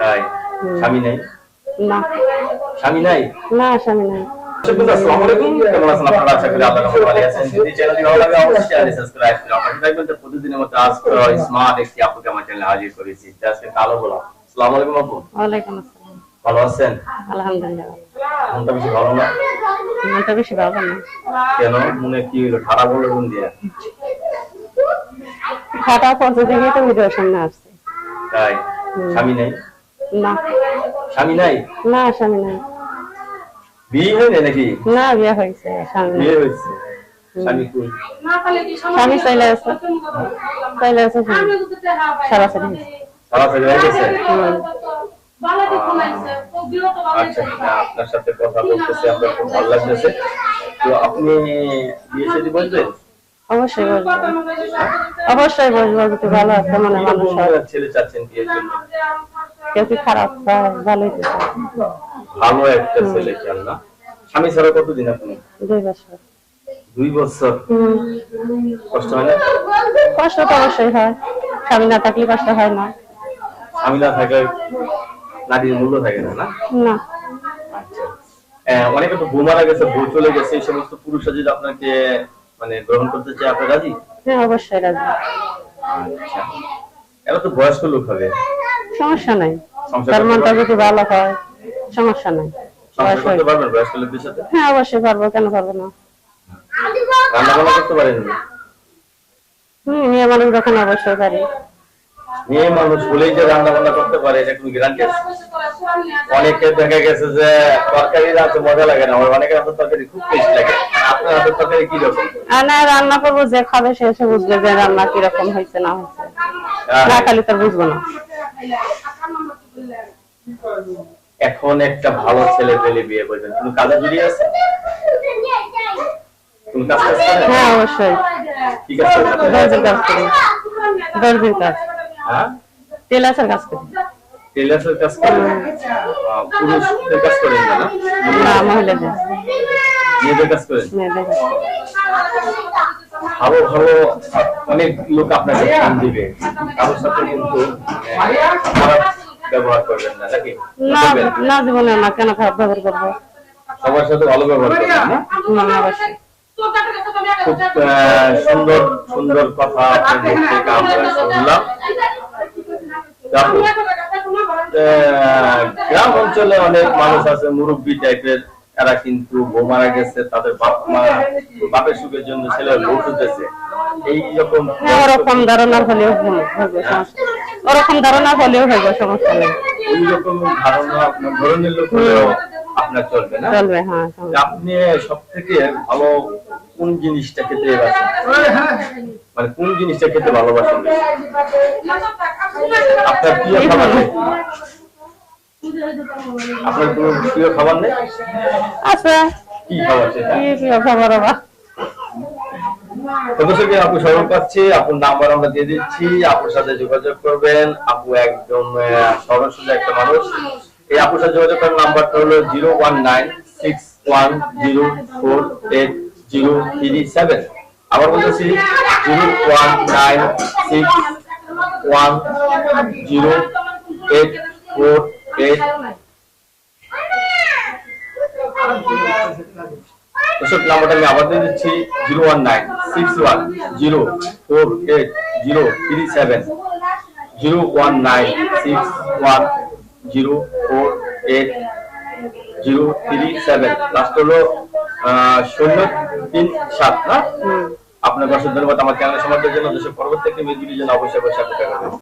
তাই? স্বামী নাই? না। স্বামী নাই? না স্বামী নাই। আসসালামু আলাইকুম। কেমন আছেন? আপনারা? আশা করি আল্লাহর রহমতে ভালো আছেন। যদি চ্যানেলটি ভালো লাগে অবশ্যই সাবস্ক্রাইব করে আমার সাথে তো প্রতিদিনের মতো আজকে স্মার্ট একটি আপুকে আমার চ্যানেলে হাজির করেছি। আজকে কালো বলা আসসালামু আলাইকুম আপু। ওয়ালাইকুম আসসালাম। ভালো আছেন? আলহামদুলিল্লাহ। মনটা বেশি ভালো না? মনটা বেশি ভালো না। কেন? মনে কি হলো খারাপ হলো কোন দিয়ে? খাটা পর্যন্ত তো ভিডিও সামনে আসছে। তাই? স্বামী নাই? না। স্বামী নাই? না স্বামী নাই। বিয়ে হয়নি নাকি? না বিয়ে হয়েছে স্বামী বিয়ে হয়েছে। স্বামী কই? স্বামী চাইলে আছে। চাইলে আছে স্বামী। সরাসরি সরাসরি হয়ে গেছে? আচ্ছা হ্যাঁ, আপনার সাথে কথা বলতেছি আমরা খুব ভালো লাগতেছে। তো আপনি বিয়ে শাদী বলবেন অবশ্যই বলব। অবশ্যই বলব ভালো আছে মনে মানুষ ছেলে চাচ্ছেন বিয়ের জন্য। কেউ কি খারাপ? চায় ভালোই তো। চায়। ভালো একটা ছেলে না স্বামী ছাড়া কতদিন আপনি দুই বছর। দুই বছর? হুম। কষ্ট হয় না? কষ্ট তো অবশ্যই হয়। স্বামী না থাকলে কষ্ট হয় না। স্বামী না থাকলে নারীর মূল্য থাকে না না? না। আচ্ছা। আহ, অনেকে তো বউ মারা গেছে বউ চলে গেছে এই সমস্ত পুরুষরা যদি আপনাকে মানে গ্রহণ করতে চায়। আপনি রাজি? হ্যাঁ অবশ্যই রাজি। আচ্ছা। এরা তো বয়স্ক লোক হবে। সমস্যা নাই। তার মনটা যদি ভালো হয় সমস্যা নাই। হ্যাঁ অবশ্যই পারব কেন পারব না? রান্না বান্না করতে পারেন? হম মেয়ে মানুষ যখন অবশ্যই পারি। মেয়ে মানুষ বলেই যে রান্না বান্না করতে পারে এটা কোনো গ্যারান্টি আছে? অনেকে দেখা গেছে যে তরকারি রাতে মজা লাগে না অনেকের হাতের তরকারি খুব টেস্ট লাগে। আপনার হাতের তরকারি কি রকম? আর না রান্না করব যে খাবে সে এসে বুঝবে যে রান্না কীরকম হয়েছে না হয়েছে। হ্যাঁ। না খালি তার বুঝব না। এখন একটা ভালো ছেলে পেলে বিয়ে করবেন। তুমি কাজে জড়িয়ে আছে? কোন কাজ কাজ করেন হ্যাঁ অবশ্যই। কি কাজ করেন দর্জির কাজ করি। দর্জির কাজ। হ্যাঁ? টেলার্সের কাজ করি। টেলার্সের কাজ আহ, পুরুষদের কাজ করেন না? না? মহিলাদের। মেয়েদের কাজ করেন? মেয়েদের কাজ করি। ভালো ভালো অনেক লোক আপনাকে ফোন দিবে। কারোর সাথে কিন্তু খারাপ ব্যবহার করবেন না নাকি? না না। জীবনে না কেন খারাপ ব্যবহার করব? সবার সাথে ভালো ব্যবহার করবেন না? না অবশ্যই। খুব সুন্দর সুন্দর কথা আপনার মুখ থেকে আমরা শুনলাম। গ্রাম অঞ্চলে অনেক মানুষ আছে মুরব্বী টাইপের এরা কিন্তু বউ মারা গেছে তাদের বাপ মা বাপের সুখের জন্য ছেলে বউ খুঁজতেছে এইরকম হ্যাঁ ওরকম ধারণা হলেও ওরকম ধারণা হলেও সমস্যা নেই। ধারণা আপনার ধরনের লোক হলেও আপনার চলবে না? চলবে হ্যাঁ আপনি সব থেকে ভালো কোন জিনিসটা খেতে বাসেন মানে কোন জিনিসটা খেতে ভালোবাসেন আপনার প্রিয় খাবার নেই আপনার কোনো প্রিয় খাবার নেই? আছে। কি খাবার সেটা? কি কি খবর আবার অবশ্যই আপু স্মরণ পাচ্ছি আপুর নাম্বার আমরা দিয়ে দিচ্ছি আপুর সাথে যোগাযোগ করবেন। আপু একদম সরল সোজা একটা মানুষ। এই আপুর সাথে যোগাযোগ করার নাম্বারটা হলো zero one nine six one zero four eight zero three seven. আবার বলতেছি zero one nine six one zero eight four দর্শক নাম্বারটা আমি আবার দিয়ে দিচ্ছি zero one nine six one zero four eight zero three seven zero one nine six one zero four eight zero three seven. Last হলো শূন্য তিন সাত না? আপনার ধন্যবাদ আমার চ্যানেল সমাজের জন্য। দেশের পরবর্তী একটি মেদিনীর জন্য অবশ্যই অবশ্যই থাকবেন